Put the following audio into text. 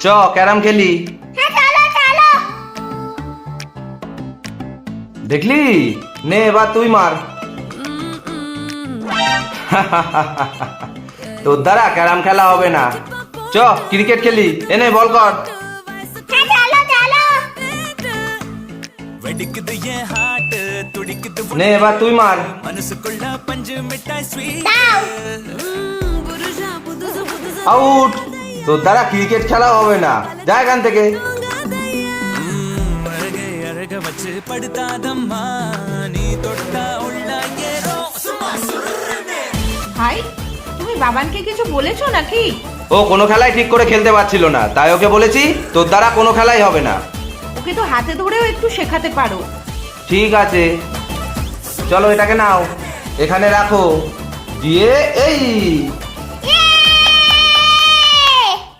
চ ক্যারাম খেলি। দেখলি? নে এবার তুই মার। তোর দ্বারা ক্যারাম খেলা হবে না। চ ক্রিকেট খেলি। এনে বল কর। নে এবার তুই মার। আউট। তোর দ্বারা ক্রিকেট খেলা হবে না। যা এখান থেকে। ভাই তুমি বাবানকে কিছু বলেছ নাকি? ও কোনো খেলায় ঠিক করে খেলতে পারছিল না। তাই ওকে বলেছি তোর দ্বারা কোনো খেলাই হবে না। ওকে তো হাতে ধরেও একটু শেখাতে পারো। ঠিক আছে। চলো এটাকে নাও। এখানে রাখো। দিয়ে এই।